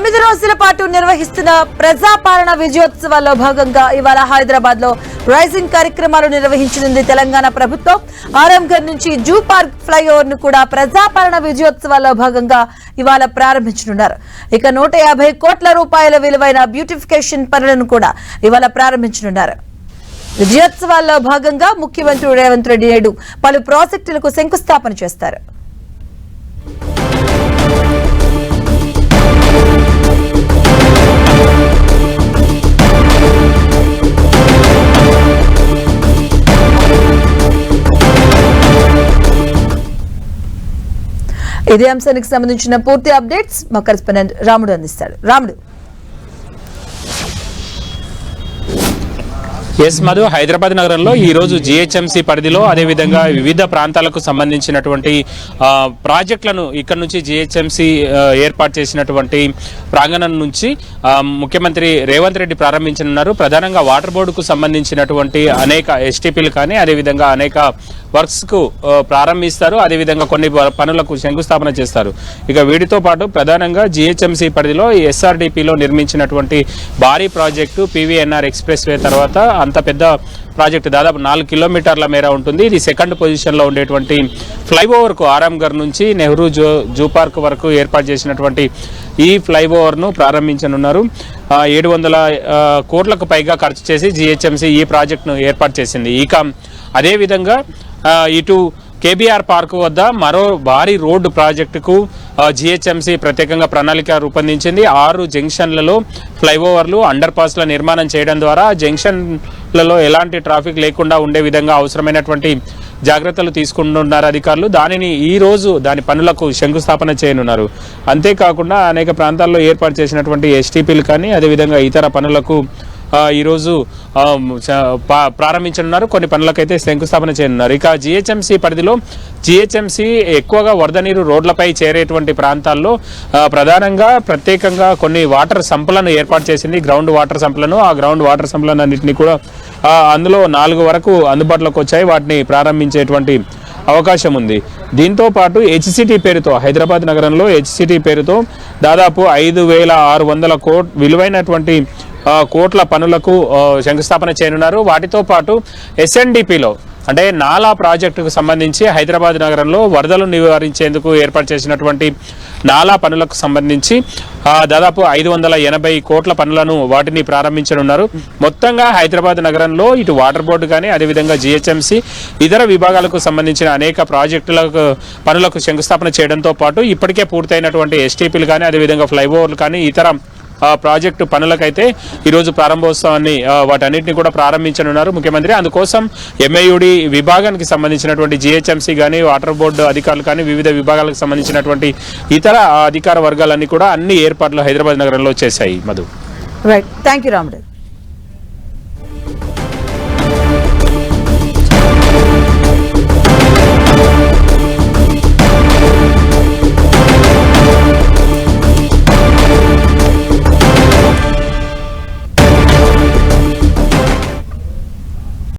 తొమ్మిది రోజుల పాటు నిర్వహిస్తున్న ప్రజాపాలన విజయోత్సవాల్లో భాగంగా ఇవాళ హైదరాబాద్లో రైజింగ్ కార్యక్రమాలు నిర్వహించనుంది తెలంగాణ ప్రభుత్వం. ఆరంఘర్ నుంచి జూ పార్క్ ఫ్లైఓవర్ను కూడా ప్రజాపాలన విజయోత్సవాల్లో భాగంగా ఇవాళ ప్రారంభించనున్నారు. ఇక నూట యాభై కోట్ల రూపాయల విలువైన బ్యూటిఫికేషన్ పనులను కూడా ఇవాళ ప్రారంభించనున్నారు. విజయోత్సవాల్లో భాగంగా ముఖ్యమంత్రి రేవంత్ రెడ్డి నేడు పలు ప్రాజెక్టులకు శంకుస్థాపన చేస్తారు. ఇదే అంశానికి సంబంధించిన పూర్తి అప్డేట్స్ మా కరెస్పాండెంట్ రాముడు అందిస్తాడు. రాముడు. ఎస్ మధు హైదరాబాద్ నగరంలో ఈరోజు జిహెచ్ఎంసీ పరిధిలో అదేవిధంగా వివిధ ప్రాంతాలకు సంబంధించినటువంటి ప్రాజెక్టులను ఇక్కడ నుంచి జిహెచ్ఎంసీ ఏర్పాటు చేసినటువంటి ప్రాంగణం నుంచి ముఖ్యమంత్రి రేవంత్ రెడ్డి ప్రారంభించనున్నారు. ప్రధానంగా వాటర్ బోర్డుకు సంబంధించినటువంటి అనేక ఎస్టీపీలు కానీ అదేవిధంగా అనేక వర్క్స్కు ప్రారంభిస్తారు. అదేవిధంగా కొన్ని పనులకు శంకుస్థాపన చేస్తారు. ఇక వీటితో పాటు ప్రధానంగా జిహెచ్ఎంసీ పరిధిలో ఎస్ఆర్డిపిలో నిర్మించినటువంటి భారీ ప్రాజెక్టు పివిఎన్ఆర్ ఎక్స్ప్రెస్ వే తర్వాత అంత పెద్ద ప్రాజెక్టు దాదాపు నాలుగు కిలోమీటర్ల మేర ఉంటుంది. ఇది సెకండ్ పొజిషన్లో ఉండేటువంటి ఫ్లైఓవర్కు ఆరాంఘర్ నుంచి నెహ్రూ జూ జూ పార్క్ వరకు ఏర్పాటు చేసినటువంటి ఈ ఫ్లైఓవర్ను ప్రారంభించనున్నారు. ఏడు వందల కోట్లకు పైగా ఖర్చు చేసి జిహెచ్ఎంసీ ఈ ప్రాజెక్టును ఏర్పాటు చేసింది. ఇక అదేవిధంగా ఇటు కేబీఆర్ పార్కు వద్ద మరో భారీ రోడ్డు ప్రాజెక్టుకు జిహెచ్ఎంసీ ప్రత్యేకంగా ప్రణాళిక రూపొందించింది. ఆరు జంక్షన్లలో ఫ్లైఓవర్లు అండర్ పాస్ల నిర్మాణం చేయడం ద్వారా జంక్షన్లలో ఎలాంటి ట్రాఫిక్ లేకుండా ఉండే విధంగా అవసరమైనటువంటి జాగ్రత్తలు తీసుకుంటున్నారు అధికారులు. దానిని ఈ రోజు దాని పనులకు శంకుస్థాపన చేయనున్నారు. అంతేకాకుండా అనేక ప్రాంతాల్లో ఏర్పాటు చేసినటువంటి ఎస్టీపీలు కానీ అదేవిధంగా ఇతర పనులకు ఈరోజు ప్రారంభించనున్నారు. కొన్ని పనులకైతే శంకుస్థాపన చేయనున్నారు. ఇక జిహెచ్ఎంసీ పరిధిలో జిహెచ్ఎంసీ ఎక్కువగా వరద నీరు రోడ్లపై చేరేటువంటి ప్రాంతాల్లో ప్రధానంగా ప్రత్యేకంగా కొన్ని వాటర్ సంపులను ఏర్పాటు చేసింది గ్రౌండ్ వాటర్ సంపులను. ఆ గ్రౌండ్ వాటర్ సంపులను అన్నింటినీ కూడా అందులో నాలుగు వరకు అందుబాటులోకి వచ్చాయి. వాటిని ప్రారంభించేటువంటి అవకాశం ఉంది. దీంతో పాటు హెచ్సిటీ పేరుతో హైదరాబాద్ నగరంలో హెచ్సిటీ పేరుతో దాదాపు ఐదు వేల ఆరు వందల కోట్ విలువైనటువంటి కోట్ల పనులకు శంకుస్థాపన చేయనున్నారు. వాటితో పాటు ఎస్ఎన్డిపిలో అంటే నాలా ప్రాజెక్టుకు సంబంధించి హైదరాబాద్ నగరంలో వరదలు నివారించేందుకు ఏర్పాటు చేసినటువంటి నాలా పనులకు సంబంధించి దాదాపు ఐదు వందల ఎనభై కోట్ల పనులను వాటిని ప్రారంభించనున్నారు. మొత్తంగా హైదరాబాద్ నగరంలో ఇటు వాటర్ బోర్డు కానీ అదేవిధంగా జిహెచ్ఎంసి ఇతర విభాగాలకు సంబంధించిన అనేక ప్రాజెక్టులకు పనులకు శంకుస్థాపన చేయడంతో పాటు ఇప్పటికే పూర్తయినటువంటి ఎస్టీపీలు కానీ అదేవిధంగా ఫ్లైఓవర్లు కానీ ఇతర ప్రాజెక్టు పనులకైతే ఈరోజు ప్రారంభోత్సవాన్ని వాటన్నిటిని కూడా ప్రారంభించనున్నారు ముఖ్యమంత్రి. అందుకోసం ఎంఐయుడి విభాగానికి సంబంధించినటువంటి జిహెచ్ఎంసీ కానీ వాటర్ బోర్డు అధికారులు కానీ వివిధ విభాగాలకు సంబంధించినటువంటి ఇతర అధికార వర్గాలన్నీ కూడా అన్ని ఏర్పాట్లు హైదరాబాద్ నగరంలో చేశాయి. మధు. రైట్ థ్యాంక్ యూ రాముడు